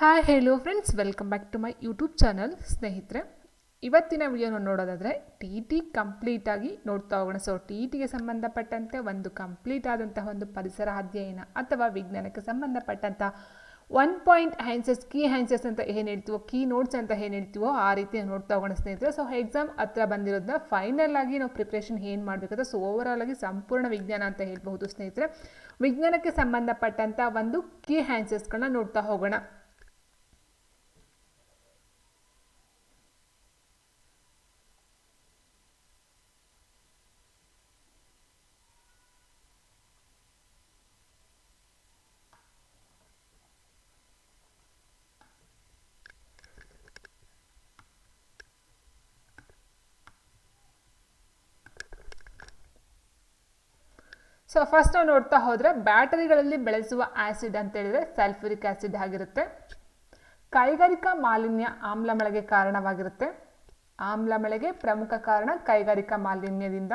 Hi hello friends welcome back to my YouTube channel ಸ್ನೇಹಿತರೆ ಇವತ್ತಿನ ವಿಡಿಯೋನ ನೋಡೋದಾದರೆ ಟಿ ಟಿ ಕಂಪ್ಲೀಟಾಗಿ ನೋಡ್ತಾ ಹೋಗೋಣ. ಸೊ ಟಿ ಟಿಗೆ ಸಂಬಂಧಪಟ್ಟಂತೆ ಒಂದು ಕಂಪ್ಲೀಟ್ ಆದಂತಹ ಒಂದು ಪರಿಸರ ಅಧ್ಯಯನ ಅಥವಾ ವಿಜ್ಞಾನಕ್ಕೆ ಸಂಬಂಧಪಟ್ಟಂಥ one point answers key answers ಅಂತ ಏನು ಹೇಳ್ತೀವೋ ಕೀ ನೋಟ್ಸ್ ಅಂತ ಏನು ಹೇಳ್ತೀವೋ ಆ ರೀತಿ ನೋಡ್ತಾ ಹೋಗೋಣ ಸ್ನೇಹಿತರೆ. ಸೊ ಎಕ್ಸಾಮ್ ಹತ್ರ ಬಂದಿರೋದನ್ನ ಫೈನಲ್ ಆಗಿ ನಾವು ಪ್ರಿಪ್ರೇಷನ್ ಏನು ಮಾಡಬೇಕಂದ್ರೆ ಸೊ ಓವರಾಲ್ ಆಗಿ ಸಂಪೂರ್ಣ ವಿಜ್ಞಾನ ಅಂತ ಹೇಳ್ಬಹುದು ಸ್ನೇಹಿತರೆ. ವಿಜ್ಞಾನಕ್ಕೆ ಸಂಬಂಧಪಟ್ಟಂಥ ಒಂದು ಕೀ ಹ್ಯಾನ್ಸಸ್ಗಳನ್ನ ನೋಡ್ತಾ ಹೋಗೋಣ. ಸೊ ಫಸ್ಟ್ ನಾವು ನೋಡ್ತಾ ಹೋದರೆ ಬ್ಯಾಟರಿಗಳಲ್ಲಿ ಬೆಳೆಸುವ ಆ್ಯಸಿಡ್ ಅಂತ ಹೇಳಿದ್ರೆ ಸಲ್ಫ್ಯೂರಿಕ್ ಆಸಿಡ್ ಆಗಿರುತ್ತೆ. ಕೈಗಾರಿಕಾ ಮಾಲಿನ್ಯ ಆಮ್ಲ ಮಳೆಗೆ ಕಾರಣವಾಗಿರುತ್ತೆ. ಆಮ್ಲ ಮಳೆಗೆ ಪ್ರಮುಖ ಕಾರಣ ಕೈಗಾರಿಕಾ ಮಾಲಿನ್ಯದಿಂದ.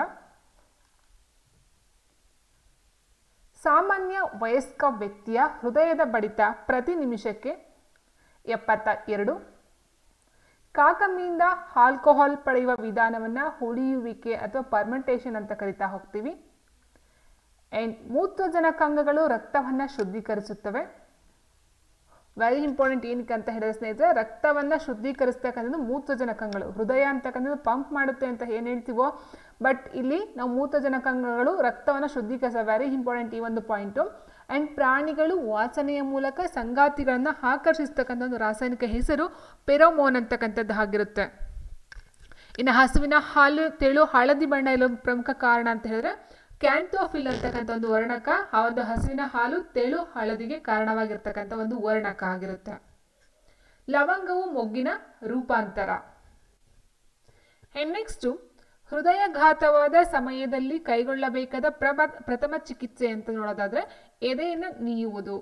ಸಾಮಾನ್ಯ ವಯಸ್ಕ ವ್ಯಕ್ತಿಯ ಹೃದಯದ ಬಡಿತ ಪ್ರತಿ ನಿಮಿಷಕ್ಕೆ ಎಪ್ಪತ್ತ ಎರಡು ಕಾಕಮ್ಮಿಯಿಂದ ಆಲ್ಕೋಹಾಲ್ ಪಡೆಯುವ ವಿಧಾನವನ್ನು ಹುಳಿಯುವಿಕೆ ಅಥವಾ ಪರ್ಮೆಂಟೇಷನ್ ಅಂತ ಕರಿತಾ ಹೋಗ್ತೀವಿ. ಆ್ಯಂಡ್ ಮೂತ್ರಜನಕಾಂಗಗಳು ರಕ್ತವನ್ನು ಶುದ್ಧೀಕರಿಸುತ್ತವೆ. ವೆರಿ ಇಂಪಾರ್ಟೆಂಟ್ ಏನಕ್ಕೆ ಅಂತ ಹೇಳಿದ್ರೆ ಸ್ನೇಹಿತರೆ, ರಕ್ತವನ್ನು ಶುದ್ಧೀಕರಿಸ್ತಕ್ಕಂಥದ್ದು ಮೂತ್ರಜನಕಾಂಗಗಳು ಹೃದಯ ಅಂತಕ್ಕಂಥದ್ದು ಪಂಪ್ ಮಾಡುತ್ತೆ ಅಂತ ಏನು ಹೇಳ್ತೀವೋ ಬಟ್ ಇಲ್ಲಿ ನಾವು ಮೂತ್ರಜನಕಾಂಗಗಳು ರಕ್ತವನ್ನು ಶುದ್ಧೀಕರಿಸ ವೆರಿ ಇಂಪಾರ್ಟೆಂಟ್ ಈ ಒಂದು ಪಾಯಿಂಟು ಆ್ಯಂಡ್ ಪ್ರಾಣಿಗಳು ವಾಸನೆಯ ಮೂಲಕ ಸಂಗಾತಿಗಳನ್ನು ಆಕರ್ಷಿಸ್ತಕ್ಕಂಥ ಒಂದು ರಾಸಾಯನಿಕ ಹೆಸರು ಪೆರೋಮೋನ್ ಅಂತಕ್ಕಂಥದ್ದು ಆಗಿರುತ್ತೆ. ಇನ್ನು ಹಸುವಿನ ಹಾಲು, ತೆಳು, ಹಳದಿ ಬಣ್ಣ ಇರೋ ಪ್ರಮುಖ ಕಾರಣ ಅಂತ ಹೇಳಿದ್ರೆ ಕ್ಯಾಂಟೋಫಿಲ್ ಅಂತಕ್ಕಂಥ ಒಂದು ವರ್ಣಕ, ಆ ಒಂದು ಹಸುವಿನ ಹಾಲು ತೆಳು ಹಳದಿಗೆ ಕಾರಣವಾಗಿರ್ತಕ್ಕಂಥ ಒಂದು ವರ್ಣಕ ಆಗಿರುತ್ತೆ. ಲವಂಗವು ಮೊಗ್ಗಿನ ರೂಪಾಂತರ. ನೆಕ್ಸ್ಟು ಹೃದಯಘಾತವಾದ ಸಮಯದಲ್ಲಿ ಕೈಗೊಳ್ಳಬೇಕಾದ ಪ್ರಮ, ಪ್ರಥಮ ಚಿಕಿತ್ಸೆ ಅಂತ ನೋಡೋದಾದ್ರೆ, ಎದೆಯನ್ನು ನೀಯುವುದು.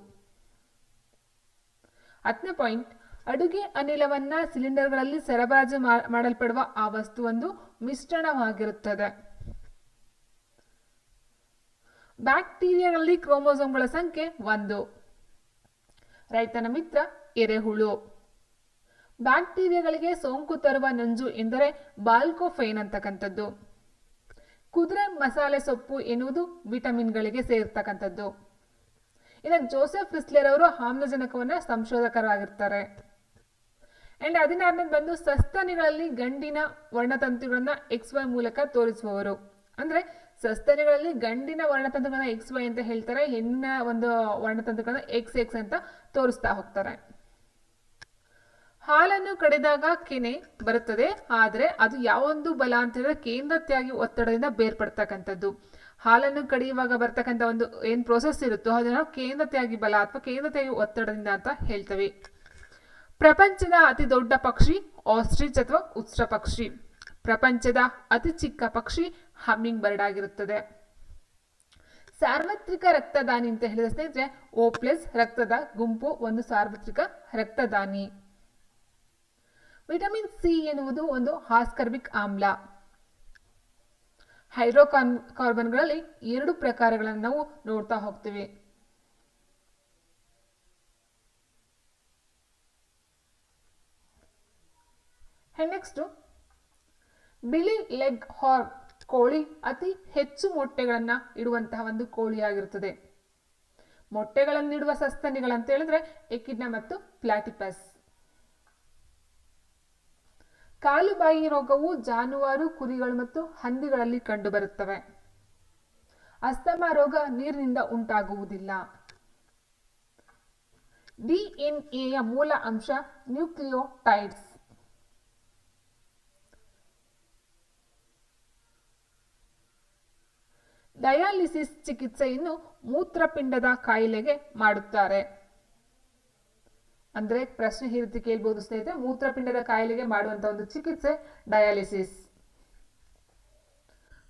ಹತ್ತನೇ ಪಾಯಿಂಟ್ ಅಡುಗೆ ಅನಿಲವನ್ನು ಸಿಲಿಂಡರ್ಗಳಲ್ಲಿ ಸರಬರಾಜು ಮಾಡಲ್ಪಡುವ ಆ ವಸ್ತು ಒಂದು ಮಿಶ್ರಣವಾಗಿರುತ್ತದೆ. ಬ್ಯಾಕ್ಟೀರಿಯಾಗಳಲ್ಲಿ ಕ್ರೋಮೋಸೋಮ್ಗಳ ಸಂಖ್ಯೆ ಒಂದು. ರೈತನ ಮಿತ್ರ ಎರೆಹುಳು. ಬ್ಯಾಕ್ಟೀರಿಯಾಗಳಿಗೆ ಸೋಂಕು ತರುವ ನಂಜು ಎಂದರೆ ಬಾಲ್ಕೋಫೈನ್ ಅಂತಕ್ಕಂಥದ್ದು. ಕುದುರೆ ಮಸಾಲೆ ಸೊಪ್ಪು ಎನ್ನುವುದು ವಿಟಮಿನ್ಗಳಿಗೆ ಸೇರ್ತಕ್ಕಂಥದ್ದು. ಇನ್ನು ಜೋಸೆಫ್ ರಿಸ್ಲೆರ್ ಅವರು ಆಮ್ಲಜನಕವನ್ನ ಸಂಶೋಧಕರಾಗಿರ್ತಾರೆ. ಅಂಡ್ ಹದಿನಾರನೇ ಬಂದು ಸಸ್ತನಿಗಳಲ್ಲಿ ಗಂಡಿನ ವರ್ಣತಂತುಗಳನ್ನ ಎಕ್ಸ್ ವೈ ಮೂಲಕ ತೋರಿಸುವವರು. ಅಂದ್ರೆ ಸಸ್ತನಿಗಳಲ್ಲಿ ಗಂಡಿನ ವರ್ಣತಂತುಗಳನ್ನ ಎಕ್ಸ್ ವೈ ಅಂತ ಹೇಳ್ತಾರೆ, ಹೆಣ್ಣಿನ ಒಂದು ವರ್ಣತಂತುಗಳನ್ನ ಎಕ್ಸ್ ಎಕ್ಸ್ ಅಂತ ತೋರಿಸ್ತಾ ಹೋಗ್ತಾರೆ. ಹಾಲನ್ನು ಕಡಿದಾಗ ಕೆನೆ ಬರುತ್ತದೆ, ಆದರೆ ಅದು ಯಾವೊಂದು ಬಲ ಅಂತ ಹೇಳಿದ್ರೆ ಕೇಂದ್ರತ್ಯಾಗಿ ಒತ್ತಡದಿಂದ ಬೇರ್ಪಡ್ತಕ್ಕಂಥದ್ದು. ಹಾಲನ್ನು ಕಡಿಯುವಾಗ ಬರ್ತಕ್ಕಂಥ ಒಂದು ಏನ್ ಪ್ರೋಸೆಸ್ ಇರುತ್ತೋ ಅದನ್ನು ನಾವು ಕೇಂದ್ರತ್ಯಾಗಿ ಬಲ ಅಥವಾ ಕೇಂದ್ರತ್ಯಾಗಿ ಒತ್ತಡದಿಂದ ಅಂತ ಹೇಳ್ತೇವೆ. ಪ್ರಪಂಚದ ಅತಿ ದೊಡ್ಡ ಪಕ್ಷಿ, ಆಸ್ಟ್ರಿಚ್ ಅಥವಾ ಉತ್ಸ್ರ ಪಕ್ಷಿ. ಪ್ರಪಂಚದ ಅತಿ ಚಿಕ್ಕ ಪಕ್ಷಿ ಹಮ್ಮಿಂಗ್ ಬರ್ಡ್ ಆಗಿರುತ್ತದೆ. ಸಾರ್ವತ್ರಿಕ ರಕ್ತದಾನಿ ಅಂತ ಹೇಳಿದ ಸ್ನೇಹಿತರೆ ಓ ಪ್ಲಸ್ ರಕ್ತದ ಗುಂಪು ಒಂದು ಸಾರ್ವತ್ರಿಕ ರಕ್ತದಾನಿ. ವಿಟಮಿನ್ ಸಿ ಎನ್ನುವುದು ಒಂದು ಹಾಸ್ಕರ್ಬಿಕ್ ಆಮ್ಲ. ಹೈಡ್ರೋಕಾರ್ಬನ್ ಕಾರ್ಬನ್ಗಳಲ್ಲಿ ಎರಡು ಪ್ರಕಾರಗಳನ್ನು ನಾವು ನೋಡ್ತಾ ಹೋಗ್ತೀವಿ. ನೆಕ್ಸ್ಟ್ ಬಿಳಿ ಲೆಗ್ ಹಾರ್ ಕೋಳಿ ಅತಿ ಹೆಚ್ಚು ಮೊಟ್ಟೆಗಳನ್ನು ಇಡುವಂತಹ ಒಂದು ಕೋಳಿಯಾಗಿರುತ್ತದೆ. ಮೊಟ್ಟೆಗಳನ್ನಿಡುವ ಸಸ್ತನಿಗಳಂತ ಹೇಳಿದ್ರೆ ಎಕಿಡ್ನ ಮತ್ತು ಪ್ಲಾಟಿಪಸ್. ಕಾಲುಬಾಯಿ ರೋಗವು ಜಾನುವಾರು, ಕುರಿಗಳು ಮತ್ತು ಹಂದಿಗಳಲ್ಲಿ ಕಂಡುಬರುತ್ತವೆ. ಅಸ್ತಮ ರೋಗ ನೀರಿನಿಂದ ಉಂಟಾಗುವುದಿಲ್ಲ. ಡಿಎನ್ಎಯ ಮೂಲ ಅಂಶ ನ್ಯೂಕ್ಲಿಯೋಟೈಡ್ಸ್. ಡಯಾಲಿಸಿಸ್ ಚಿಕಿತ್ಸೆಯನ್ನು ಮೂತ್ರಪಿಂಡದ ಕಾಯಿಲೆಗೆ ಮಾಡುತ್ತಾರೆ. ಅಂದ್ರೆ ಪ್ರಶ್ನೆ ಈ ಕೇಳ್ಬೋದು ಸ್ನೇಹಿತರೆ, ಮೂತ್ರಪಿಂಡದ ಕಾಯಿಲೆಗೆ ಮಾಡುವಂತ ಒಂದು ಚಿಕಿತ್ಸೆ ಡಯಾಲಿಸಿಸ್.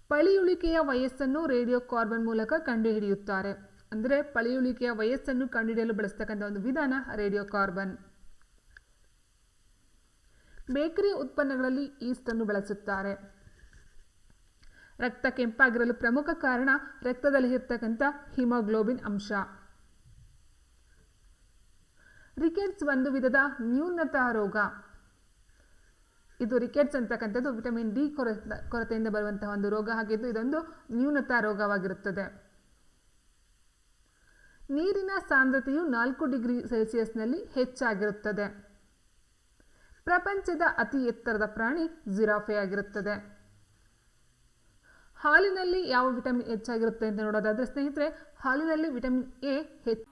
ಪಳಿಯುಳಿಕೆಯ ವಯಸ್ಸನ್ನು ರೇಡಿಯೋ ಕಾರ್ಬನ್ ಮೂಲಕ ಕಂಡುಹಿಡಿಯುತ್ತಾರೆ. ಅಂದರೆ ಪಳಿಯುಳಿಕೆಯ ವಯಸ್ಸನ್ನು ಕಂಡುಹಿಡಿಯಲು ಬಳಸ್ತಕ್ಕಂಥ ಒಂದು ವಿಧಾನ ರೇಡಿಯೋ ಕಾರ್ಬನ್ ಬೇಕರಿ ಉತ್ಪನ್ನಗಳಲ್ಲಿ ಈಸ್ಟ್ ಅನ್ನು ಬಳಸುತ್ತಾರೆ. ರಕ್ತ ಕೆಂಪಾಗಿರಲು ಪ್ರಮುಖ ಕಾರಣ ರಕ್ತದಲ್ಲಿ ಇರ್ತಕ್ಕಂಥ ಹಿಮೋಗ್ಲೋಬಿನ್ ಅಂಶ. ರಿಕೆಟ್ಸ್ ಒಂದು ವಿಧದ ನ್ಯೂನತ ರೋಗ. ಇದು ರಿಕೆಟ್ಸ್ ಅಂತಕ್ಕಂಥದ್ದು ವಿಟಮಿನ್ ಡಿ ಕೊರತೆ, ಕೊರತೆಯಿಂದ ಬರುವಂತಹ ಒಂದು ರೋಗ ಆಗಿದ್ದು ಇದೊಂದು ನ್ಯೂನತಾ ರೋಗವಾಗಿರುತ್ತದೆ. ನೀರಿನ ಸಾಂದ್ರತೆಯು ನಾಲ್ಕು ಡಿಗ್ರಿ ಸೆಲ್ಸಿಯಸ್ನಲ್ಲಿ ಹೆಚ್ಚಾಗಿರುತ್ತದೆ. ಪ್ರಪಂಚದ ಅತಿ ಎತ್ತರದ ಪ್ರಾಣಿ ಜಿರಾಫೆ ಆಗಿರುತ್ತದೆ. ಹಾಲಿನಲ್ಲಿ ಯಾವ ವಿಟಮಿನ್ ಹೆಚ್ಚಾಗಿರುತ್ತೆ ಅಂತ ನೋಡೋದಾದರೆ ಸ್ನೇಹಿತರೆ, ಹಾಲಿನಲ್ಲಿ ವಿಟಮಿನ್ ಎ ಹೆಚ್ಚು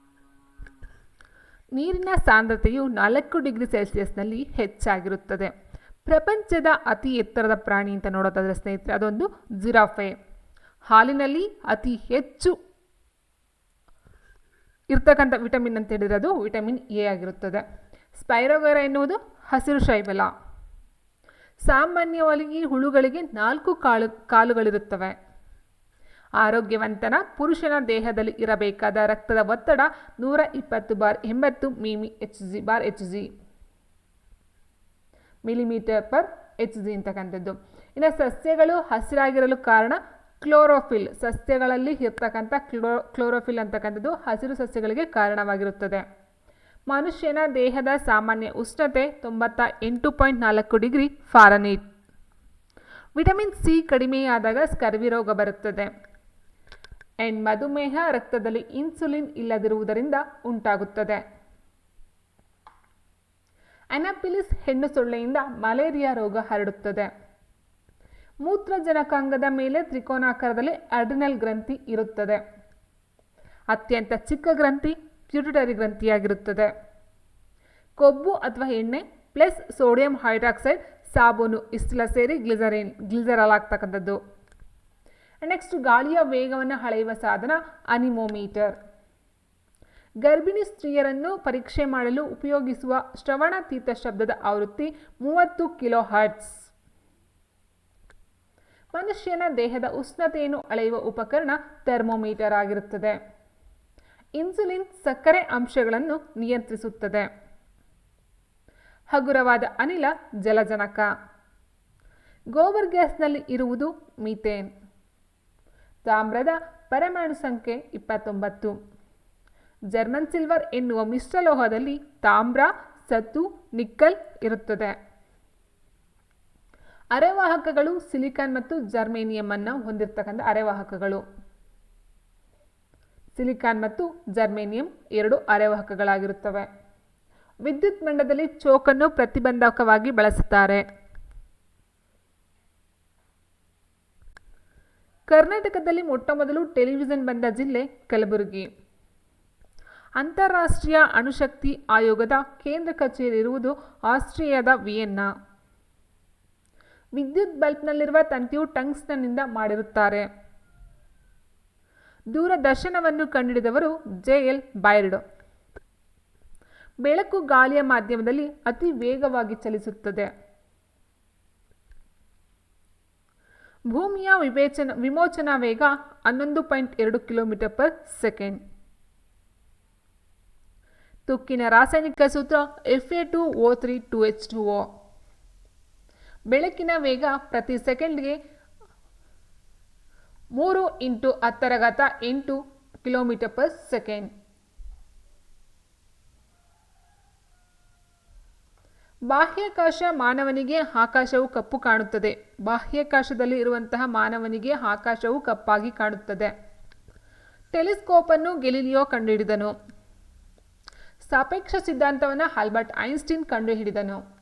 ನೀರಿನ ಸಾಂದ್ರತೆಯು ನಾಲ್ಕು ಡಿಗ್ರಿ ಸೆಲ್ಸಿಯಸ್ನಲ್ಲಿ ಹೆಚ್ಚಾಗಿರುತ್ತದೆ. ಪ್ರಪಂಚದ ಅತಿ ಎತ್ತರದ ಪ್ರಾಣಿ ಅಂತ ನೋಡೋದಾದರೆ ಸ್ನೇಹಿತರೆ, ಅದೊಂದು ಜಿರಾಫೆ. ಹಾಲಿನಲ್ಲಿ ಅತಿ ಹೆಚ್ಚು ಇರ್ತಕ್ಕಂಥ ವಿಟಮಿನ್ ಅಂತ ಹೇಳಿದ್ರೆ ಅದು ವಿಟಮಿನ್ ಎ ಆಗಿರುತ್ತದೆ. ಸ್ಪೈರೋಗರ ಎನ್ನುವುದು ಹಸಿರು ಶೈಬಲ. ಸಾಮಾನ್ಯವಾಗಿ ಹುಳುಗಳಿಗೆ ನಾಲ್ಕು ಕಾಳು, ಕಾಲುಗಳಿರುತ್ತವೆ. ಆರೋಗ್ಯವಂತನ ಪುರುಷನ ದೇಹದಲ್ಲಿ ಇರಬೇಕಾದ ರಕ್ತದ ಒತ್ತಡ ನೂರ ಇಪ್ಪತ್ತು ಬಾರ್ ಎಂಬತ್ತು Mimi H G bar H G. Millimetre per H G ಅಂತಕ್ಕಂಥದ್ದು. ಇನ್ನು ಸಸ್ಯಗಳು ಹಸಿರಾಗಿರಲು ಕಾರಣ ಕ್ಲೋರೋಫಿಲ್. ಸಸ್ಯಗಳಲ್ಲಿ ಇರ್ತಕ್ಕಂಥ ಕ್ಲೋ, ಕ್ಲೋರೋಫಿಲ್ ಅಂತಕ್ಕಂಥದ್ದು ಹಸಿರು ಸಸ್ಯಗಳಿಗೆ ಕಾರಣವಾಗಿರುತ್ತದೆ. ಮನುಷ್ಯನ ದೇಹದ ಸಾಮಾನ್ಯ ಉಷ್ಣತೆ ತೊಂಬತ್ತ ಎಂಟು ಪಾಯಿಂಟ್ ನಾಲ್ಕು ಡಿಗ್ರಿ ಫಾರನೀಟ್. ವಿಟಮಿನ್ ಸಿ ಕಡಿಮೆಯಾದಾಗ ಸ್ಕರ್ವಿ ರೋಗ ಬರುತ್ತದೆ. ಆ್ಯಂಡ್ ಮಧುಮೇಹ ರಕ್ತದಲ್ಲಿ ಇನ್ಸುಲಿನ್ ಇಲ್ಲದಿರುವುದರಿಂದ ಉಂಟಾಗುತ್ತದೆ. ಅನಪಿಲಿಸ್ ಹೆಣ್ಣು ಸೊಳ್ಳೆಯಿಂದ ಮಲೇರಿಯಾ ರೋಗ ಹರಡುತ್ತದೆ. ಮೂತ್ರಜನಕಾಂಗದ ಮೇಲೆ ತ್ರಿಕೋನಾಕಾರದಲ್ಲಿ ಅಡ್ರಿನಲ್ ಗ್ರಂಥಿ ಇರುತ್ತದೆ. ಅತ್ಯಂತ ಚಿಕ್ಕ ಗ್ರಂಥಿ ಪ್ಯೂರಿಟರಿ ಗ್ರಂಥಿಯಾಗಿರುತ್ತದೆ. ಕೊಬ್ಬು ಅಥವಾ ಎಣ್ಣೆ ಪ್ಲಸ್ ಸೋಡಿಯಂ ಹೈಡ್ರಾಕ್ಸೈಡ್, ಸಾಬೂನು ಇಷ್ಟೆಲ್ಲ ಸೇರಿ ಗ್ಲಿಸರಿನ್, ಗ್ಲಿಸರಲ್ ಆಗ್ತಕ್ಕಂಥದ್ದು. ನೆಕ್ಸ್ಟ್ ಗಾಳಿಯ ವೇಗವನ್ನು ಅಳೆಯುವ ಸಾಧನ ಅನಿಮೋಮೀಟರ್. ಗರ್ಭಿಣಿ ಸ್ತ್ರೀಯರನ್ನು ಪರೀಕ್ಷೆ ಮಾಡಲು ಉಪಯೋಗಿಸುವ ಶ್ರವಣತೀತ ಶಬ್ದದ ಆವೃತ್ತಿ ಮೂವತ್ತು ಕಿಲೋ ಹರ್ಟ್ಸ್ ಮನುಷ್ಯನ ದೇಹದ ಉಷ್ಣತೆಯನ್ನು ಅಳೆಯುವ ಉಪಕರಣ ಥರ್ಮೋಮೀಟರ್ ಆಗಿರುತ್ತದೆ. ಇನ್ಸುಲಿನ್ ಸಕ್ಕರೆ ಅಂಶಗಳನ್ನು ನಿಯಂತ್ರಿಸುತ್ತದೆ. ಹಗುರವಾದ ಅನಿಲ ಜಲಜನಕ. ಗೋಬರ್ ಗ್ಯಾಸ್ನಲ್ಲಿ ಇರುವುದು ಮೀಥೇನ್. ತಾಮ್ರದ ಪರಮಾಣು ಸಂಖ್ಯೆ ಇಪ್ಪತ್ತೊಂಬತ್ತು. ಜರ್ಮನ್ ಸಿಲ್ವರ್ ಎನ್ನುವ ಮಿಶ್ರಲೋಹದಲ್ಲಿ ತಾಮ್ರ, ಸತ್ತು, ನಿಕ್ಕಲ್ ಇರುತ್ತದೆ. ಅರೆವಾಹಕಗಳು ಸಿಲಿಕಾನ್ ಮತ್ತು ಜರ್ಮೇನಿಯಂ ಅನ್ನು ಹೊಂದಿರತಕ್ಕಂಥ ಅರೆವಾಹಕಗಳು. ಸಿಲಿಕಾನ್ ಮತ್ತು ಜರ್ಮೇನಿಯಂ ಎರಡು ಅರೆವಾಹಕಗಳಾಗಿರುತ್ತವೆ. ವಿದ್ಯುತ್ ಮಂಡದಲ್ಲಿ ಚೋಕನ್ನು ಪ್ರತಿಬಂಧಕವಾಗಿ ಬಳಸುತ್ತಾರೆ. ಕರ್ನಾಟಕದಲ್ಲಿ ಮೊಟ್ಟಮೊದಲು ಟೆಲಿವಿಷನ್ ಬಂದ ಜಿಲ್ಲೆ ಕಲಬುರಗಿ. ಅಂತಾರಾಷ್ಟ್ರೀಯ ಅಣುಶಕ್ತಿ ಆಯೋಗದ ಕೇಂದ್ರ ಕಚೇರಿ ಇರುವುದು ಆಸ್ಟ್ರಿಯಾದ ವಿಯೆನ್ನಾ. ವಿದ್ಯುತ್ ಬಲ್ಬ್ನಲ್ಲಿರುವ ತಂತಿಯು ಟಂಗ್ಸ್ಟನ್ನಿಂದ ಮಾಡಿರುತ್ತಾರೆ. ದೂರದರ್ಶನವನ್ನು ಕಂಡುಹಿಡಿದವರು ಜೆ ಎಲ್ ಬೈರ್ಡ್. ಬೆಳಕು ಗಾಳಿಯ ಮಾಧ್ಯಮದಲ್ಲಿ ಅತಿ ವೇಗವಾಗಿ ಚಲಿಸುತ್ತದೆ. ಭೂಮಿಯ ವಿವೇಚನ, ವಿಮೋಚನಾ ವೇಗ ಹನ್ನೊಂದು ಪಾಯಿಂಟ್ ಎರಡು ಕಿಲೋಮೀಟರ್ ಪರ್ ಸೆಕೆಂಡ್. ತುಕ್ಕಿನ ರಾಸಾಯನಿಕ ಸೂತ್ರ F A two O three two H two O ಬೆಳಕಿನ ವೇಗ ಪ್ರತಿ ಸೆಕೆಂಡ್ಗೆ ಮೂರು ಇಂಟು ಹತ್ತರಘಾತ ಎಂಟು ಕಿಲೋಮೀಟರ್ ಪರ್ ಸೆಕೆಂಡ್. ಬಾಹ್ಯಾಕಾಶ ಮಾನವನಿಗೆ ಆಕಾಶವು ಕಪ್ಪು ಕಾಣುತ್ತದೆ. ಬಾಹ್ಯಾಕಾಶದಲ್ಲಿ ಇರುವಂತಹ ಮಾನವನಿಗೆ ಆಕಾಶವು ಕಪ್ಪಾಗಿ ಕಾಣುತ್ತದೆ. ಟೆಲಿಸ್ಕೋಪ್ ಅನ್ನು ಗೆಲಿಲಿಯೋ ಕಂಡುಹಿಡಿದನು. ಸಾಪೇಕ್ಷ ಸಿದ್ಧಾಂತವನ್ನು ಆಲ್ಬರ್ಟ್ ಐನ್ಸ್ಟೀನ್ ಕಂಡುಹಿಡಿದನು.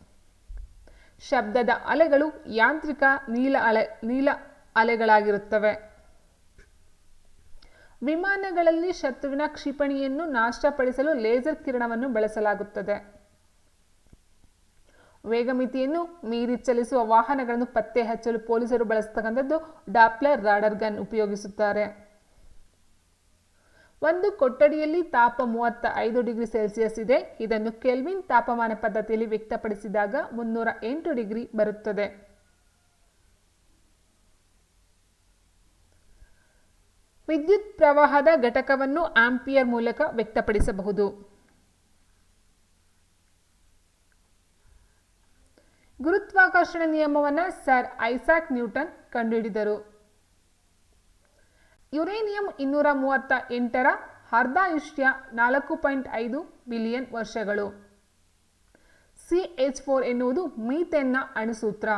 ಶಬ್ದದ ಅಲೆಗಳು ಯಾಂತ್ರಿಕ ನೀಲ ಅಲೆ, ನೀಲ ಅಲೆಗಳಾಗಿರುತ್ತವೆ. ವಿಮಾನಗಳಲ್ಲಿ ಶತ್ರುವಿನ ಕ್ಷಿಪಣಿಯನ್ನು ನಾಶಪಡಿಸಲು ಲೇಸರ್ ಕಿರಣವನ್ನು ಬಳಸಲಾಗುತ್ತದೆ. ವೇಗಮಿತಿಯನ್ನು ಮೀರಿ ಚಲಿಸುವ ವಾಹನಗಳನ್ನು ಪತ್ತೆ ಹಚ್ಚಲು ಪೊಲೀಸರು ಬಳಸತಕ್ಕಂಥದ್ದು ಡಾಪ್ಲರ್ ರಾಡರ್ ಗನ್ ಉಪಯೋಗಿಸುತ್ತಾರೆ. ಒಂದು ಕೊಠಡಿಯಲ್ಲಿ ತಾಪ ಮೂವತ್ತ ಐದು ಡಿಗ್ರಿ ಸೆಲ್ಸಿಯಸ್ ಇದೆ. ಇದನ್ನು ಕೆಲ್ವಿನ್ ತಾಪಮಾನ ಪದ್ಧತಿಯಲ್ಲಿ ವ್ಯಕ್ತಪಡಿಸಿದಾಗ ಮುನ್ನೂರ ಎಂಟು ಡಿಗ್ರಿ ಬರುತ್ತದೆ. ವಿದ್ಯುತ್ ಪ್ರವಾಹದ ಘಟಕವನ್ನು ಆಂಪಿಯರ್ ಮೂಲಕ ವ್ಯಕ್ತಪಡಿಸಬಹುದು. ಗುರುತ್ವಾಕರ್ಷಣ ನಿಯಮವನ್ನು ಸರ್ ಐಸಾಕ್ ನ್ಯೂಟನ್ ಕಂಡುಹಿಡಿದರು. ಯುರೇನಿಯಂ ಇನ್ನೂರ ಮೂವತ್ತ ಎಂಟರ ಅರ್ಧಾಯುಷ್ಯ ನಾಲ್ಕು ಪಾಯಿಂಟ್ ಐದು ಬಿಲಿಯನ್ ವರ್ಷಗಳು. ಸಿ ಎಚ್ ಫೋರ್ ಎನ್ನುವುದು ಮೀಥೇನ್ನ ಅಣುಸೂತ್ರ.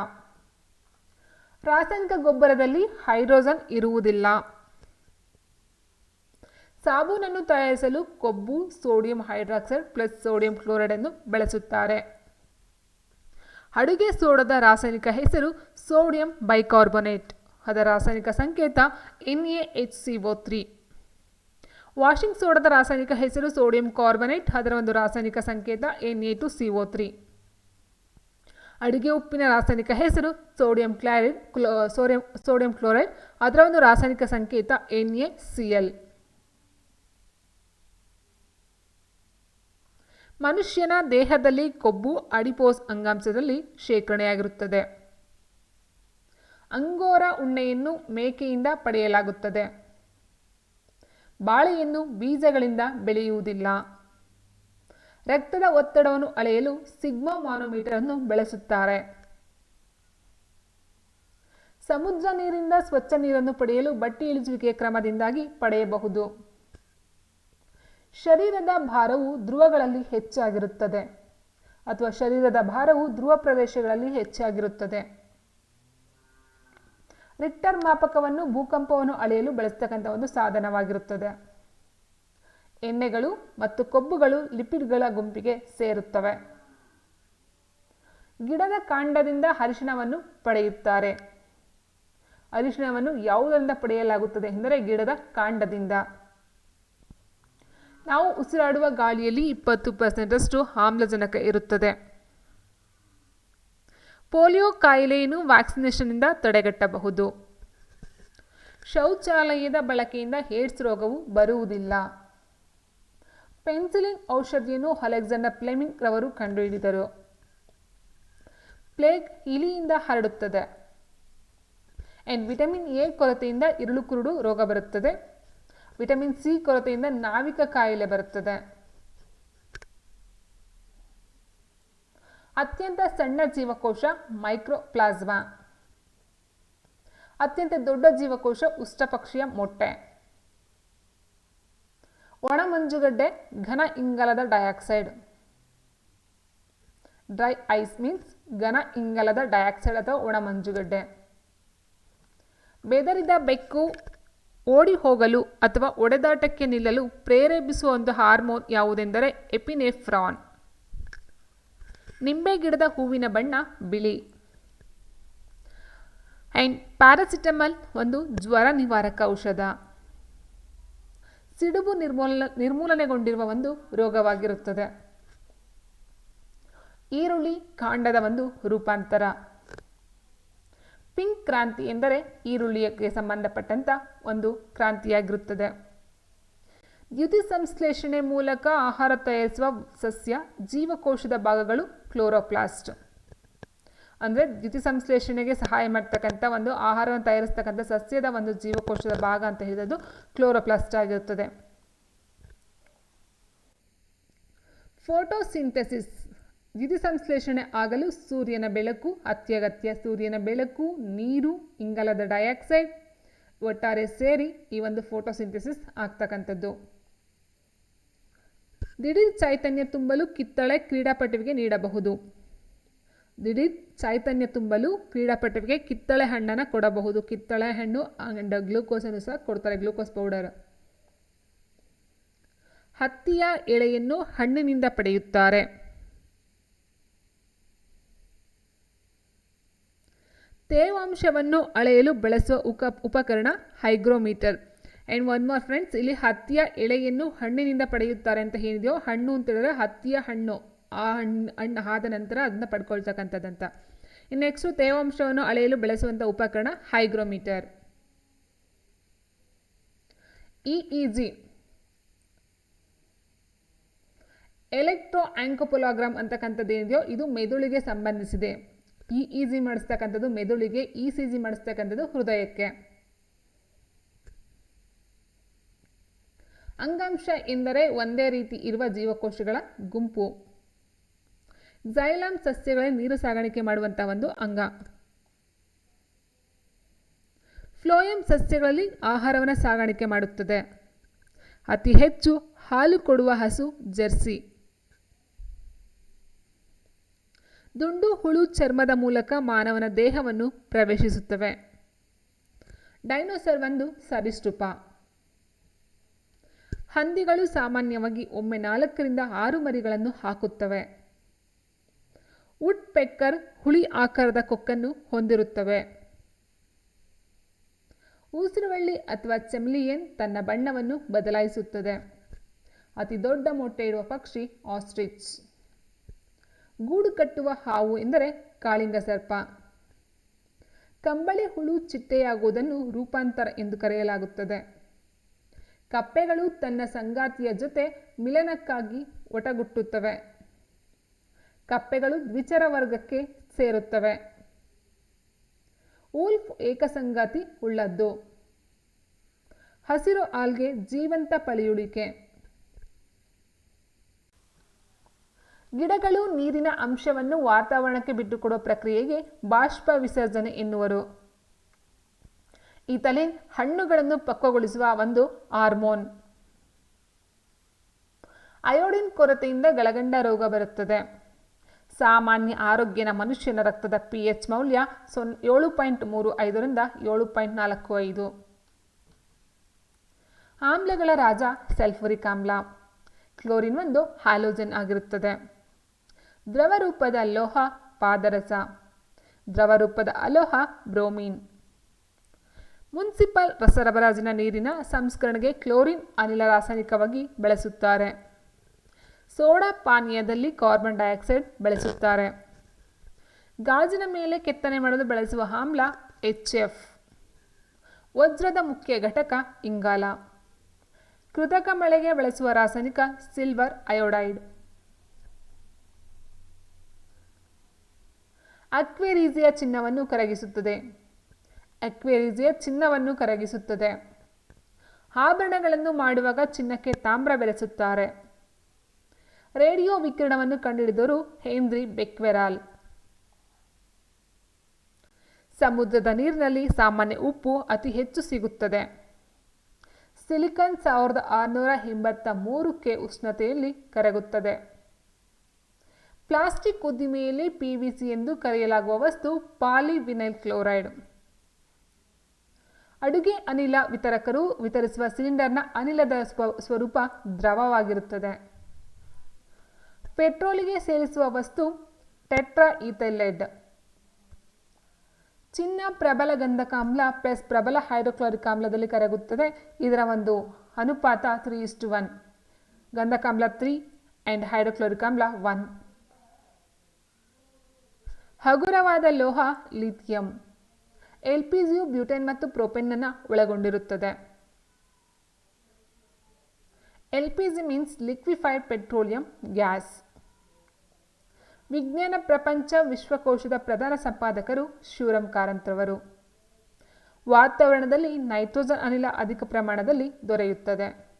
ರಾಸಾಯನಿಕ ಗೊಬ್ಬರದಲ್ಲಿ ಹೈಡ್ರೋಜನ್ ಇರುವುದಿಲ್ಲ. ಸಾಬೂನನ್ನು ತಯಾರಿಸಲು ಕೊಬ್ಬು, sodium hydroxide plus sodium chloride ಅನ್ನು ಬಳಸುತ್ತಾರೆ. ಅಡುಗೆ ಸೋಡದ ರಾಸಾಯನಿಕ ಹೆಸರು ಸೋಡಿಯಂ ಬೈಕಾರ್ಬೊನೇಟ್. ಅದರ ರಾಸಾಯನಿಕ ಸಂಕೇತ N A H C O three. Washing ಸೋಡದ ರಾಸಾಯನಿಕ ಹೆಸರು ಸೋಡಿಯಂ ಕಾರ್ಬೊನೇಟ್, ಅದರ ಒಂದು ರಾಸಾಯನಿಕ ಸಂಕೇತ N A two C O three. ಅಡುಗೆ ಉಪ್ಪಿನ ರಾಸಾಯನಿಕ ಹೆಸರು ಸೋಡಿಯಂ ಕ್ಲಾರಿಡ್ ಕ್ಲೋ, ಸೋಡಿಯಂ ಸೋಡಿಯಂ ಕ್ಲೋರೈಡ್, ಅದರ ಒಂದು ರಾಸಾಯನಿಕ ಸಂಕೇತ ಎನ್ ಎ ಸಿ ಎಲ್. ಮನುಷ್ಯನ ದೇಹದಲ್ಲಿ ಕೊಬ್ಬು ಅಡಿಪೋಸ್ ಅಂಗಾಂಶದಲ್ಲಿ ಶೇಖರಣೆಯಾಗಿರುತ್ತದೆ. ಅಂಗೋರ ಉಣ್ಣೆಯನ್ನು ಮೇಕೆಯಿಂದ ಪಡೆಯಲಾಗುತ್ತದೆ. ಬಾಳೆಯನ್ನು ಬೀಜಗಳಿಂದ ಬೆಳೆಯುವುದಿಲ್ಲ. ರಕ್ತದ ಒತ್ತಡವನ್ನು ಅಳೆಯಲು ಸಿಗ್ಮಾ ಮಾನೋಮೀಟರ್ ಅನ್ನು ಬಳಸುತ್ತಾರೆ. ಸಮುದ್ರ ನೀರಿಂದ ಸ್ವಚ್ಛ ನೀರನ್ನು ಪಡೆಯಲು ಬಟ್ಟಿ ಇಳಿಸುವಿಕೆಯ ಕ್ರಮದಿಂದಾಗಿ ಪಡೆಯಬಹುದು. ಶರೀರದ ಭಾರವು ಧ್ರುವಗಳಲ್ಲಿ ಹೆಚ್ಚಾಗಿರುತ್ತದೆ ಅಥವಾ ಶರೀರದ ಭಾರವು ಧ್ರುವ ಪ್ರದೇಶಗಳಲ್ಲಿ ಹೆಚ್ಚಾಗಿರುತ್ತದೆ. ರಿಕ್ಟರ್ ಮಾಪಕವನ್ನು ಭೂಕಂಪವನ್ನು ಅಳೆಯಲು ಬಳಸ್ತಕ್ಕಂಥ ಒಂದು ಸಾಧನವಾಗಿರುತ್ತದೆ. ಎಣ್ಣೆಗಳು ಮತ್ತು ಕೊಬ್ಬುಗಳು ಲಿಪಿಡ್ಗಳ ಗುಂಪಿಗೆ ಸೇರುತ್ತವೆ. ಗಿಡದ ಕಾಂಡದಿಂದ ಅರಿಶಿಣವನ್ನು ಪಡೆಯುತ್ತಾರೆ. ಅರಿಶಿಣವನ್ನು ಯಾವುದರಿಂದ ಪಡೆಯಲಾಗುತ್ತದೆ ಎಂದರೆ ಗಿಡದ ಕಾಂಡದಿಂದ. ನಾವು ಉಸಿರಾಡುವ ಗಾಳಿಯಲ್ಲಿ ಇಪ್ಪತ್ತು ಪರ್ಸೆಂಟಷ್ಟು ಆಮ್ಲಜನಕ ಇರುತ್ತದೆ. ಪೋಲಿಯೋ ಕಾಯಿಲೆಯನ್ನು ವ್ಯಾಕ್ಸಿನೇಷನ್ನಿಂದ ತಡೆಗಟ್ಟಬಹುದು. ಶೌಚಾಲಯದ ಬಳಕೆಯಿಂದ ಏಡ್ಸ್ ರೋಗವು ಬರುವುದಿಲ್ಲ. ಪೆನ್ಸಿಲಿನ್ ಔಷಧಿಯನ್ನು ಅಲೆಕ್ಸಾಂಡರ್ ಪ್ಲೆಮಿಂಗ್ ರವರು ಕಂಡುಹಿಡಿದರು. ಪ್ಲೇಗ್ ಇಲಿಯಿಂದ ಹರಡುತ್ತದೆ. ಆ್ಯಂಡ್ ವಿಟಮಿನ್ ಎ ಕೊರತೆಯಿಂದ ಇರುಳು ಕುರುಡು ರೋಗ ಬರುತ್ತದೆ. ವಿಟಮಿನ್ ಸಿ ಕೊರತೆಯಿಂದ ನಾವಿಕ ಕಾಯಿಲೆ ಬರುತ್ತದೆ. ಅತ್ಯಂತ ಸಣ್ಣ ಜೀವಕೋಶ ಮೈಕ್ರೋಪ್ಲಾಸ್ಮಾ. ಅತ್ಯಂತ ದೊಡ್ಡ ಜೀವಕೋಶ ಉಷ್ಟಪಕ್ಷಿಯ ಮೊಟ್ಟೆ. ಒಣ ಮಂಜುಗಡ್ಡೆ ಘನ ಇಂಗಾಲದ ಡೈಆಕ್ಸೈಡ್. ಡ್ರೈ ಐಸ್ ಮೀನ್ಸ್ ಘನ ಇಂಗಾಲದ ಡೈಆಕ್ಸೈಡ್ ಅಥವಾ ಒಣ ಮಂಜುಗಡ್ಡೆ ಬೆದರಿದ ಬೆಕ್ಕು ಓಡಿ ಹೋಗಲು ಅಥವಾ ಒಡೆದಾಟಕ್ಕೆ ನಿಲ್ಲಲು ಪ್ರೇರೇಪಿಸುವ ಒಂದು ಹಾರ್ಮೋನ್ ಯಾವುದೆಂದರೆ ಎಪಿನೆಫ್ರಾನ್. ನಿಂಬೆ ಗಿಡದ ಹೂವಿನ ಬಣ್ಣ ಬಿಳಿ. ಆ್ಯಂಡ್ ಪ್ಯಾರಾಸಿಟಮಲ್ ಒಂದು ಜ್ವರ ನಿವಾರಕ ಔಷಧ. ಸಿಡುಬು ನಿರ್ಮೂಲ, ನಿರ್ಮೂಲನೆಗೊಂಡಿರುವ ಒಂದು ರೋಗವಾಗಿರುತ್ತದೆ. ಈರುಳ್ಳಿ ಕಾಂಡದ ಒಂದು ರೂಪಾಂತರ. ಪಿಂಕ್ ಕ್ರಾಂತಿ ಎಂದರೆ ಈರುಳ್ಳಿಗೆ ಸಂಬಂಧಪಟ್ಟಂಥ ಒಂದು ಕ್ರಾಂತಿಯಾಗಿರುತ್ತದೆ. ದ್ಯುತಿ ಸಂಶ್ಲೇಷಣೆ ಮೂಲಕ ಆಹಾರ ತಯಾರಿಸುವ ಸಸ್ಯ ಜೀವಕೋಶದ ಭಾಗಗಳು ಕ್ಲೋರೋಪ್ಲಾಸ್ಟ್. ಅಂದರೆ ದ್ಯುತಿ ಸಂಶ್ಲೇಷಣೆಗೆ ಸಹಾಯ ಮಾಡ್ತಕ್ಕಂಥ ಒಂದು ಆಹಾರವನ್ನು ತಯಾರಿಸ್ತಕ್ಕಂಥ ಸಸ್ಯದ ಒಂದು ಜೀವಕೋಶದ ಭಾಗ ಅಂತ ಹೇಳಿದ್ದು ಕ್ಲೋರೋಪ್ಲಾಸ್ಟ್ ಆಗಿರುತ್ತದೆ. ಫೋಟೋಸಿಂಥೆಸಿಸ್ ದ್ಯುತಿ ಸಂಶ್ಲೇಷಣೆ ಆಗಲು ಸೂರ್ಯನ ಬೆಳಕು, ಅತ್ಯಗತ್ಯ ಸೂರ್ಯನ ಬೆಳಕು, ನೀರು, ಇಂಗಾಲದ ಡೈಆಕ್ಸೈಡ್ ಒಟ್ಟಾರೆ ಸೇರಿ ಈ ಒಂದು ಫೋಟೋಸಿಂಥೆಸಿಸ್ ಆಗ್ತಕ್ಕಂಥದ್ದು. ದಿಢೀರ್ ಚೈತನ್ಯ ತುಂಬಲು ಕಿತ್ತಳೆ ಕ್ರೀಡಾಪಟುವಿಗೆ ನೀಡಬಹುದು. ದಿಢೀರ್ ಚೈತನ್ಯ ತುಂಬಲು ಕ್ರೀಡಾಪಟುವಿಗೆ ಕಿತ್ತಳೆ ಹಣ್ಣನ್ನು ಕೊಡಬಹುದು. ಕಿತ್ತಳೆ ಹಣ್ಣು ಆ್ಯಂಡ್ ಗ್ಲೂಕೋಸನ್ನು ಸಹ ಕೊಡ್ತಾರೆ, ಗ್ಲೂಕೋಸ್ ಪೌಡರ್. ಹತ್ತಿಯ ಎಳೆಯನ್ನು ಹಣ್ಣಿನಿಂದ ಪಡೆಯುತ್ತಾರೆ. ತೇವಾಂಶವನ್ನು ಅಳೆಯಲು ಬಳಸುವ ಉಕ, ಉಪಕರಣ hygrometer. And one more friends ಇಲ್ಲಿ ಹತ್ತಿಯ ಎಳೆಯನ್ನು ಹಣ್ಣಿನಿಂದ ಪಡೆಯುತ್ತಾರೆ ಅಂತ ಏನಿದೆಯೋ, ಹಣ್ಣು ಅಂತ ಹೇಳಿದ್ರೆ ಹತ್ತಿಯ ಹಣ್ಣು, ಆ ಹಣ್ಣು ಹಣ್ಣು ಆದ ನಂತರ ಅದನ್ನ ಪಡ್ಕೊಳ್ತಕ್ಕಂಥದ್ದಂತ. ಇನ್ನು ನೆಕ್ಸ್ಟು ತೇವಾಂಶವನ್ನು ಅಳೆಯಲು ಬಳಸುವಂಥ ಉಪಕರಣ hygrometer. E E G electroencephalogram ಅಂತಕ್ಕಂಥದ್ದು ಏನಿದೆಯೋ, ಇದು ಮೆದುಳಿಗೆ ಸಂಬಂಧಿಸಿದೆ. ಇ ಇ ಜಿ ಮಾಡಿಸ್ತಕ್ಕಂಥದ್ದು ಮೆದುಳಿಗೆ ಇ ಸಿ ಜಿ ಮಾಡಿಸ್ತಕ್ಕಂಥದ್ದು ಹೃದಯಕ್ಕೆ. ಅಂಗಾಂಶ ಎಂದರೆ ಒಂದೇ ರೀತಿ ಇರುವ ಜೀವಕೋಶಗಳ ಗುಂಪು. ಜೈಲಾಮ್ ಸಸ್ಯಗಳಲ್ಲಿ ನೀರು ಸಾಗಾಣಿಕೆ ಮಾಡುವಂಥ ಒಂದು ಅಂಗ. ಫ್ಲೋಯಂ ಸಸ್ಯಗಳಲ್ಲಿ ಆಹಾರವನ್ನು ಸಾಗಾಣಿಕೆ ಮಾಡುತ್ತದೆ. ಅತಿ ಹೆಚ್ಚು ಹಾಲು ಕೊಡುವ ಹಸು ಜೆರ್ಸಿ. ದುಂಡು ಹುಳು ಚರ್ಮದ ಮೂಲಕ ಮಾನವನ ದೇಹವನ್ನು ಪ್ರವೇಶಿಸುತ್ತವೆ. ಡೈನೋಸರ್ ಒಂದು ಸರಿಸೃಪ ಹಂದಿಗಳು ಸಾಮಾನ್ಯವಾಗಿ ಒಮ್ಮೆ ನಾಲ್ಕರಿಂದ ಆರು ಮರಿಗಳನ್ನು ಹಾಕುತ್ತವೆ. ವುಡ್ ಪೆಕ್ಕರ್ ಹುಳಿ ಆಕಾರದ ಕೊಕ್ಕನ್ನು ಹೊಂದಿರುತ್ತವೆ. ಉಸಿರುವಳ್ಳಿ ಅಥವಾ ಚೆಮ್ಲಿಯನ್ ತನ್ನ ಬಣ್ಣವನ್ನು ಬದಲಾಯಿಸುತ್ತದೆ. ಅತಿ ದೊಡ್ಡ ಮೊಟ್ಟೆ ಇಡುವ ಪಕ್ಷಿ ಆಸ್ಟ್ರಿಚ್. ಗೂಡು ಕಟ್ಟುವ ಹಾವು ಎಂದರೆ ಕಾಳಿಂಗ ಸರ್ಪ. ಕಂಬಳಿ ಹುಳು ಚಿಟ್ಟೆಯಾಗುವುದನ್ನು ರೂಪಾಂತರ ಎಂದು ಕರೆಯಲಾಗುತ್ತದೆ. ಕಪ್ಪೆಗಳು ತನ್ನ ಸಂಗಾತಿಯ ಜೊತೆ ಮಿಲನಕ್ಕಾಗಿ ಒಟಗುಟ್ಟುತ್ತವೆ. ಕಪ್ಪೆಗಳು ದ್ವಿಚರ ವರ್ಗಕ್ಕೆ ಸೇರುತ್ತವೆ. ಊಲ್ಫ್ ಏಕಸಂಗಾತಿ ಉಳ್ಳದ್ದು. ಹಸಿರು ಆಲ್ಗೆ ಜೀವಂತ ಪಳಿಯುಳಿಕೆ. ಗಿಡಗಳು ನೀರಿನ ಅಂಶವನ್ನು ವಾತಾವರಣಕ್ಕೆ ಬಿಟ್ಟುಕೊಡುವ ಪ್ರಕ್ರಿಯೆಗೆ ಬಾಷ್ಪ ವಿಸರ್ಜನೆ ಎನ್ನುವರು. ಈತಲೇ ಹಣ್ಣುಗಳನ್ನು ಪಕ್ವಗೊಳಿಸುವ ಒಂದು ಹಾರ್ಮೋನ್. ಅಯೋಡಿನ್ ಕೊರತೆಯಿಂದ ಗಳಗಂಡ ರೋಗ ಬರುತ್ತದೆ. ಸಾಮಾನ್ಯ ಆರೋಗ್ಯನ ಮನುಷ್ಯನ ರಕ್ತದ ಪಿ ಎಚ್ ಮೌಲ್ಯ ಸೊನ್ ಏಳು ಪಾಯಿಂಟ್ ಮೂರು ಐದರಿಂದ ಏಳು ಪಾಯಿಂಟ್ ನಾಲ್ಕು ಐದು. ಆಮ್ಲಗಳ ರಾಜ ಸೆಲ್ಫ್ಯೂರಿಕ್ ಆಮ್ಲ. ಕ್ಲೋರಿನ್ ಒಂದು ಹ್ಯಾಲೋಜನ್ ಆಗಿರುತ್ತದೆ. ದ್ರವ ರೂಪದ ಲೋಹ, ಪಾದರಸ. ದ್ರವರೂಪದ ಅಲೋಹ, ಬ್ರೋಮೀನ್. ಮುನ್ಸಿಪಲ್ ರಸರಬರಾಜಿನ ನೀರಿನ ಸಂಸ್ಕರಣೆಗೆ ಕ್ಲೋರಿನ್ ಅನಿಲ ರಾಸಾಯನಿಕವಾಗಿ ಬಳಸುತ್ತಾರೆ. ಸೋಡಾ ಪಾನೀಯದಲ್ಲಿ ಕಾರ್ಬನ್ ಡೈಆಕ್ಸೈಡ್ ಬಳಸುತ್ತಾರೆ. ಗಾಜಿನ ಮೇಲೆ ಕೆತ್ತನೆ ಮಾಡಲು ಬಳಸುವ ಆಮ್ಲ, ಎಚ್ ಎಫ್. ವಜ್ರದ ಮುಖ್ಯ ಘಟಕ ಇಂಗಾಲ. ಕೃತಕ ಮಳೆಗೆ ಬಳಸುವ ರಾಸಾಯನಿಕ ಸಿಲ್ವರ್ ಅಯೋಡೈಡ್. ಅಕ್ವೆರೀಸಿಯ ಚಿನ್ನವನ್ನು ಕರಗಿಸುತ್ತದೆ. ಅಕ್ವೆರೀಸಿಯ ಚಿನ್ನವನ್ನು ಕರಗಿಸುತ್ತದೆ. ಆಭರಣಗಳನ್ನು ಮಾಡುವಾಗ ಚಿನ್ನಕ್ಕೆ ತಾಮ್ರ ಬೆರೆಸುತ್ತಾರೆ ರೇಡಿಯೋ ವಿಕಿರಣವನ್ನು ಕಂಡುಹಿಡಿದರು ಹೇನ್ರಿ ಬೆಕ್ವೆರಾಲ್. ಸಮುದ್ರದ ನೀರಿನಲ್ಲಿ ಸಾಮಾನ್ಯ ಉಪ್ಪು ಅತಿ ಹೆಚ್ಚು ಸಿಗುತ್ತದೆ. ಸಿಲಿಕಾನ್ ಸಾವಿರದ ಆರುನೂರ ಎಂಬತ್ತ ಮೂರಕ್ಕೆ ಉಷ್ಣತೆಯಲ್ಲಿ ಕರಗುತ್ತದೆ. ಪ್ಲಾಸ್ಟಿಕ್ ಉದ್ದಿಮೆಯಲ್ಲಿ ಪಿವಿಸಿ ಎಂದು ಕರೆಯಲಾಗುವ ವಸ್ತು ಪಾಲಿವಿನೈಲ್ ಕ್ಲೋರೈಡ್. ಅಡುಗೆ ಅನಿಲ ವಿತರಕರು ವಿತರಿಸುವ ಸಿಲಿಂಡರ್ನ ಅನಿಲದ ಸ್ವ, ಸ್ವರೂಪ ದ್ರವವಾಗಿರುತ್ತದೆ. ಪೆಟ್ರೋಲಿಗೆ ಸೇರಿಸುವ ವಸ್ತು ಟೆಟ್ರಾ ಈಥೈಲೈಡ್ ಚಿನ್ನ ಪ್ರಬಲ ಗಂಧಕಾಮ್ಲ ಪ್ಲಸ್ ಪ್ರಬಲ ಹೈಡ್ರೋಕ್ಲೋರಿಕ್ ಆಮ್ಲದಲ್ಲಿ ಕರಗುತ್ತದೆ. ಇದರ ಒಂದು ಅನುಪಾತ ತ್ರೀ ಇಸ್ಟು ಒನ್ ಗಂಧಕಾಮ್ಲ ತ್ರೀ ಆ್ಯಂಡ್ ಹೈಡ್ರೋಕ್ಲೋರಿಕ್ ಆಮ್ಲ ಒನ್ ಹಗುರವಾದ ಲೋಹ, lithium, L P G butane ಮತ್ತು ಪ್ರೋಪೆನ್ನನ್ನು ಒಳಗೊಂಡಿರುತ್ತದೆ. L P G means liquefied petroleum gas. ವಿಜ್ಞಾನ ಪ್ರಪಂಚ ವಿಶ್ವಕೋಶದ ಪ್ರಧಾನ ಸಂಪಾದಕರು ಶಿವರಾಮ್ ಕಾರಂತ್ರವರು. ವಾತಾವರಣದಲ್ಲಿ ನೈಟ್ರೋಜನ್ ಅನಿಲ ಅಧಿಕ ಪ್ರಮಾಣದಲ್ಲಿ ದೊರೆಯುತ್ತದೆ.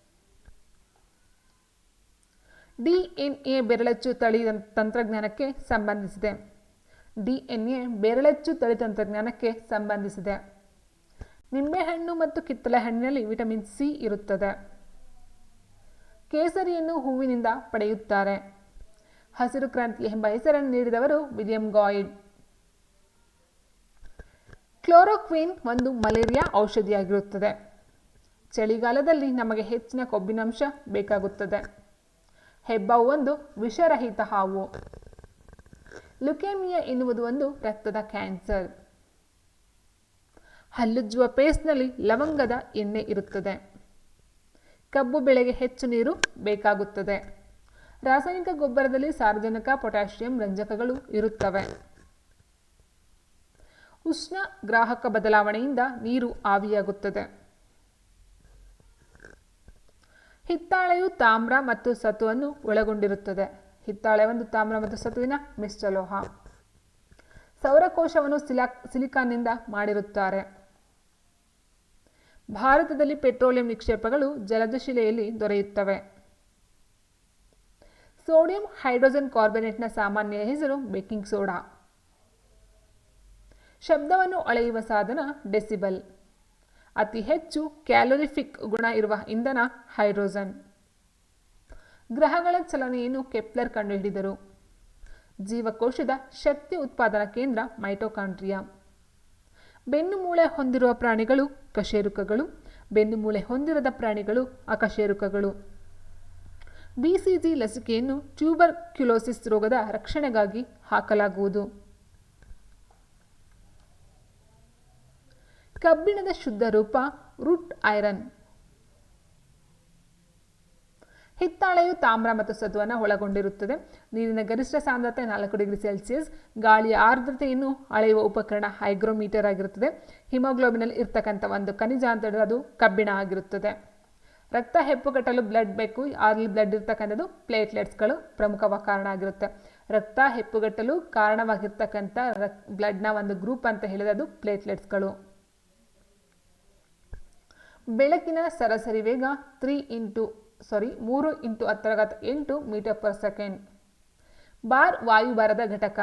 ಡಿಎನ್ಎ ಬೆರಳಚ್ಚು ತಳಿ ತಂತ್ರಜ್ಞಾನಕ್ಕೆ ಸಂಬಂಧಿಸಿದೆ. ಡಿಎನ್ಎ ಬೆರಳಚ್ಚು ತಳಿ ತಂತ್ರಜ್ಞಾನಕ್ಕೆ ಸಂಬಂಧಿಸಿದೆ. ನಿಂಬೆಹಣ್ಣು ಮತ್ತು ಕಿತ್ತಳೆ ಹಣ್ಣಿನಲ್ಲಿ ವಿಟಮಿನ್ ಸಿ ಇರುತ್ತದೆ. ಕೇಸರಿಯನ್ನು ಹೂವಿನಿಂದ ಪಡೆಯುತ್ತಾರೆ. ಹಸಿರು ಕ್ರಾಂತಿ ಎಂಬ ಹೆಸರನ್ನು ನೀಡಿದವರು ವಿಲಿಯಂ ಗಾಯ್ಡ್ ಕ್ಲೋರೋಕ್ವಿನ್ ಒಂದು ಮಲೇರಿಯಾ ಔಷಧಿಯಾಗಿರುತ್ತದೆ. ಚಳಿಗಾಲದಲ್ಲಿ ನಮಗೆ ಹೆಚ್ಚಿನ ಕೊಬ್ಬಿನಾಂಶ ಬೇಕಾಗುತ್ತದೆ. ಹೆಬ್ಬಾವು ಒಂದು ವಿಷರಹಿತ ಹಾವು. ಲುಕೇಮಿಯಾ ಎನ್ನುವುದು ಒಂದು ರಕ್ತದ ಕ್ಯಾನ್ಸರ್. ಹಲ್ಲುಜ್ಜುವ ಪೇಸ್ಟ್ನಲ್ಲಿ ಲವಂಗದ ಎಣ್ಣೆ ಇರುತ್ತದೆ. ಕಬ್ಬು ಬೆಳೆಗೆ ಹೆಚ್ಚು ನೀರು ಬೇಕಾಗುತ್ತದೆ. ರಾಸಾಯನಿಕ ಗೊಬ್ಬರದಲ್ಲಿ ಸಾರಜನಕ, ಪೊಟ್ಯಾಷಿಯಂ ರಂಜಕಗಳು ಇರುತ್ತವೆ. ಉಷ್ಣ ಗ್ರಾಹಕ ಬದಲಾವಣೆಯಿಂದ ನೀರು ಆವಿಯಾಗುತ್ತದೆ. ಹಿತ್ತಾಳೆಯು ತಾಮ್ರ ಮತ್ತು ಸತುವನ್ನು ಒಳಗೊಂಡಿರುತ್ತದೆ. ಹಿತ್ತಾಳೆ ಒಂದು ತಾಮ್ರ ಮತ್ತು ಸತುವಿನ ಮಿಶ್ರಲೋಹ. ಸೌರಕೋಶವನ್ನು ಸಿಲಾ, ಸಿಲಿಕಾನ್ನಿಂದ ಮಾಡಿರುತ್ತಾರೆ. ಭಾರತದಲ್ಲಿ ಪೆಟ್ರೋಲಿಯಂ ನಿಕ್ಷೇಪಗಳು ಜಲಜ ಶಿಲೆಯಲ್ಲಿ ದೊರೆಯುತ್ತವೆ. ಸೋಡಿಯಂ ಹೈಡ್ರೋಜನ್ ಕಾರ್ಬೊನೇಟ್ನ ಸಾಮಾನ್ಯ ಹೆಸರು ಬೇಕಿಂಗ್ ಸೋಡಾ. ಶಬ್ದವನ್ನು ಅಳೆಯುವ ಸಾಧನ ಡೆಸಿಬಲ್. ಅತಿ ಹೆಚ್ಚು ಕ್ಯಾಲೋರಿಫಿಕ್ ಗುಣ ಇರುವ ಇಂಧನ ಹೈಡ್ರೋಜನ್. ಗ್ರಹಗಳ ಚಲನೆಯನ್ನು ಕೆಪ್ಲರ್ ಕಂಡುಹಿಡಿದರು. ಜೀವಕೋಶದ ಶಕ್ತಿ ಉತ್ಪಾದನಾ ಕೇಂದ್ರ ಮೈಟೋಕಾಂಡ್ರಿಯಾ. ಬೆನ್ನುಮೂಳೆ ಹೊಂದಿರುವ ಪ್ರಾಣಿಗಳು ಕಶೇರುಕಗಳು ಬೆನ್ನುಮೂಳೆ ಹೊಂದಿರದ ಪ್ರಾಣಿಗಳು ಅಕಶೇರುಕಗಳು. ಬಿಸಿಜಿ ಲಸಿಕೆಯನ್ನು ಟ್ಯೂಬರ್ ಕ್ಯುಲೋಸಿಸ್ ರೋಗದ ರಕ್ಷಣೆಗಾಗಿ ಹಾಕಲಾಗುವುದು. ಕಬ್ಬಿಣದ ಶುದ್ಧ ರೂಪ ರುಟ್ ಐರನ್. ಹಿತ್ತಾಳೆಯು ತಾಮ್ರ ಮತ್ತು ಸತ್ವನ ಒಳಗೊಂಡಿರುತ್ತದೆ. ನೀರಿನ ಗರಿಷ್ಠ ಸಾಂದ್ರತೆ ನಾಲ್ಕು ಡಿಗ್ರಿ ಸೆಲ್ಸಿಯಸ್, ಗಾಳಿಯ ಆರ್ದ್ರತೆಯನ್ನು ಅಳೆಯುವ ಉಪಕರಣ ಹೈಗ್ರೋಮೀಟರ್ ಆಗಿರುತ್ತದೆ. ಹಿಮೋಗ್ಲೋಬಿನಲ್ಲಿ ಇರ್ತಕ್ಕಂಥ ಒಂದು ಖನಿಜ ಅಂತ ಅದು ಕಬ್ಬಿಣ ಆಗಿರುತ್ತದೆ. ರಕ್ತ ಹೆಪ್ಪುಗಟ್ಟಲು ಬ್ಲಡ್ ಬೇಕು. ಅಲ್ಲಿ ಬ್ಲಡ್ ಇರ್ತಕ್ಕಂಥದ್ದು? ಪ್ಲೇಟ್ಲೆಟ್ಸ್ಗಳು ಪ್ರಮುಖವಾಗಿ ಕಾರಣ ಆಗಿರುತ್ತೆ. ರಕ್ತ ಹೆಪ್ಪುಗಟ್ಟಲು ಕಾರಣವಾಗಿರ್ತಕ್ಕಂಥ ರಕ್ ಬ್ಲಡ್ನ ಒಂದು ಗ್ರೂಪ್ ಅಂತ ಹೇಳಿದ್ರೆ ಅದು ಪ್ಲೇಟ್ಲೆಟ್ಸ್ಗಳು ಬೆಳಕಿನ ಸರಾಸರಿ ವೇಗ ತ್ರೀ ಇಂಟು ಸಾರಿ ಮೂರು ಇಂಟು ಹತ್ತರಗತ ಎಂಟು ಮೀಟರ್ ಪರ್ ಸೆಕೆಂಡ್. ಬಾರ್ ವಾಯುಭಾರದ ಘಟಕ.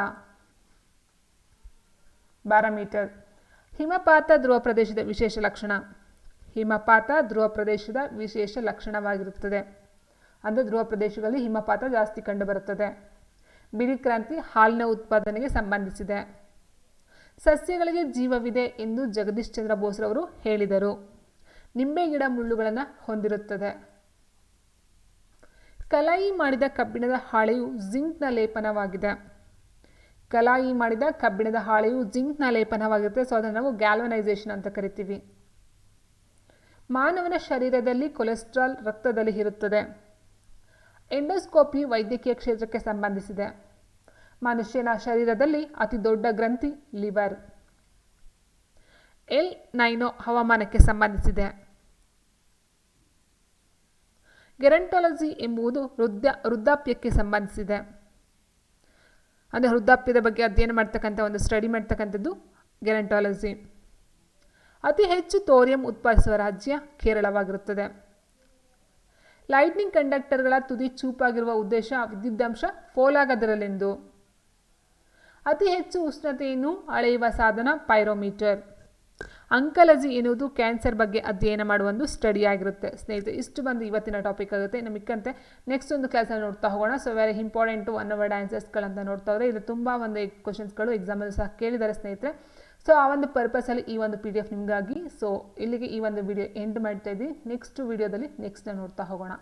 ಬಾರಮೀಟರ್ ಹಿಮಪಾತ ಧ್ರುವ ಪ್ರದೇಶದ ವಿಶೇಷ ಲಕ್ಷಣ. ಹಿಮಪಾತ ಧ್ರುವ ಪ್ರದೇಶದ ವಿಶೇಷ ಲಕ್ಷಣವಾಗಿರುತ್ತದೆ. ಅಂದರೆ ಧ್ರುವ ಪ್ರದೇಶಗಳಲ್ಲಿ ಹಿಮಪಾತ ಜಾಸ್ತಿ ಕಂಡುಬರುತ್ತದೆ. ಬಿಳಿ ಕ್ರಾಂತಿ ಹಾಲಿನ ಉತ್ಪಾದನೆಗೆ ಸಂಬಂಧಿಸಿದೆ. ಸಸ್ಯಗಳಿಗೆ ಜೀವವಿದೆ ಎಂದು ಜಗದೀಶ್ ಚಂದ್ರ ಬೋಸ್ರವರು ಹೇಳಿದರು. ನಿಂಬೆ ಗಿಡ ಮುಳ್ಳುಗಳನ್ನು ಹೊಂದಿರುತ್ತದೆ. ಕಲಾಯಿ ಮಾಡಿದ ಕಬ್ಬಿಣದ ಹಾಳೆಯು ಜಿಂಕ್ನ ಲೇಪನವಾಗಿದೆ. ಕಲಾಯಿ ಮಾಡಿದ ಕಬ್ಬಿಣದ ಹಾಳೆಯು ಜಿಂಕ್ನ ಲೇಪನವಾಗಿರುತ್ತೆ. ಸೊ, ಅದನ್ನು ನಾವು ಗ್ಯಾಲ್ವನೈಸೇಷನ್ ಅಂತ ಕರಿತೀವಿ. ಮಾನವನ ಶರೀರದಲ್ಲಿ ಕೊಲೆಸ್ಟ್ರಾಲ್ ರಕ್ತದಲ್ಲಿ ಇರುತ್ತದೆ. ಎಂಡೋಸ್ಕೋಪಿ ವೈದ್ಯಕೀಯ ಕ್ಷೇತ್ರಕ್ಕೆ ಸಂಬಂಧಿಸಿದೆ. ಮನುಷ್ಯನ ಶರೀರದಲ್ಲಿ ಅತಿ ದೊಡ್ಡ ಗ್ರಂಥಿ ಲಿವರ್. ಎಲ್ ನೈನೋ ಹವಾಮಾನಕ್ಕೆ ಸಂಬಂಧಿಸಿದೆ. ಗೆರಂಟಾಲಜಿ ಎಂಬುದು ವೃದ್ಧ, ವೃದ್ಧಾಪ್ಯಕ್ಕೆ ಸಂಬಂಧಿಸಿದೆ. ಅಂದರೆ ವೃದ್ಧಾಪ್ಯದ ಬಗ್ಗೆ ಅಧ್ಯಯನ ಮಾಡ್ತಕ್ಕಂಥ ಒಂದು ಸ್ಟಡಿ ಮಾಡ್ತಕ್ಕಂಥದ್ದು ಗೆರಂಟಾಲಜಿ ಅತಿ ಹೆಚ್ಚು ತೋರಿಯಂ ಉತ್ಪಾದಿಸುವ ರಾಜ್ಯ ಕೇರಳವಾಗಿರುತ್ತದೆ. ಲೈಟ್ನಿಂಗ್ ಕಂಡಕ್ಟರ್ಗಳ ತುದಿ ಚೂಪಾಗಿರುವ ಉದ್ದೇಶ ವಿದ್ಯುದಾಂಶ ಫೋಲಾಗದಿರಲೆಂದು. ಅತಿ ಹೆಚ್ಚು ಉಷ್ಣತೆಯನ್ನು ಅಳೆಯುವ ಸಾಧನ ಪೈರೋಮೀಟರ್ ಅಂಕಲಜಿ ಎನ್ನುವುದು ಕ್ಯಾನ್ಸರ್ ಬಗ್ಗೆ ಅಧ್ಯಯನ ಮಾಡುವ ಒಂದು ಸ್ಟಡಿ ಆಗಿರುತ್ತೆ. ಸ್ನೇಹಿತರೆ, ಇಷ್ಟು ಬಂದು ಇವತ್ತಿನ ಟಾಪಿಕ್ ಆಗುತ್ತೆ. ಇನ್ನು ಮಿಕ್ಕಂತೆ ನೆಕ್ಸ್ಟ್ ಒಂದು ಕ್ಲಾಸಲ್ಲಿ ನೋಡ್ತಾ ಹೋಗೋಣ. So very important one word ಆನ್ಸರ್ಸ್ಗಳಂತ ನೋಡ್ತಾ ಹೋದರೆ ಇದು ತುಂಬ ಒಂದು ಕ್ವಶನ್ಸ್ಗಳು ಎಕ್ಸಾಮಲ್ಲಿ ಸಹ ಕೇಳಿದ್ದಾರೆ ಸ್ನೇಹಿತರೆ. ಸೊ ಆ ಒಂದು ಪರ್ಪಸಲ್ಲಿ ಈ ಒಂದು ಪಿ ಡಿ ಎಫ್ ನಿಮಗಾಗಿ. ಸೊ ಇಲ್ಲಿಗೆ ಈ ಒಂದು ವಿಡಿಯೋ ಎಂಡ್ ಮಾಡ್ತಾ ಇದ್ದೀವಿ ನೆಕ್ಸ್ಟ್ ವಿಡಿಯೋದಲ್ಲಿ ನೆಕ್ಸ್ಟ್ ನೋಡ್ತಾ ಹೋಗೋಣ.